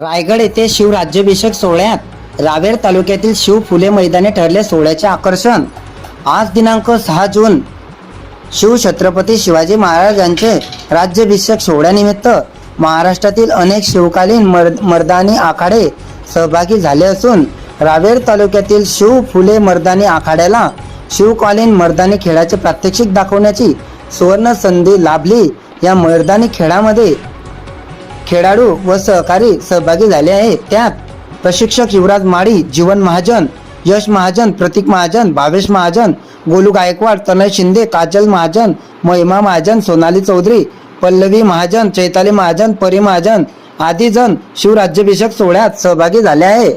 रायगड येथे शिवराज्याभिषेक सोहळ्यात रावेर तालुक्यातील शिव फुले मैदाने ठरले सोहळ्याचे आकर्षण. आज दिनांक सहा जून शिव छत्रपती शिवाजी महाराज यांचे राज्याभिषेक सोहळ्यानिमित्त महाराष्ट्रातील अनेक शिवकालीन मर्द मर्दानी आखाडे सहभागी झाले असून रावेर तालुक्यातील शिव फुले मर्दानी आखाड्याला शिवकालीन मर्दानी खेळाचे प्रात्यक्षिक दाखवण्याची सुवर्ण संधी लाभली. या मर्दानी खेळामध्ये खेळाडू व सहकारी सहभागी झाले आहेत. त्यात प्रशिक्षक युवराज माळी जीवन महाजन यश महाजन प्रतीक महाजन भावेश महाजन गोलू गायकवाड तनय शिंदे काजल महाजन महिमा महाजन सोनाली चौधरी पल्लवी महाजन चैताली महाजन परी महाजन आदी जण शिवराज्याभिषेक सोहळ्यात सहभागी झाले आहे.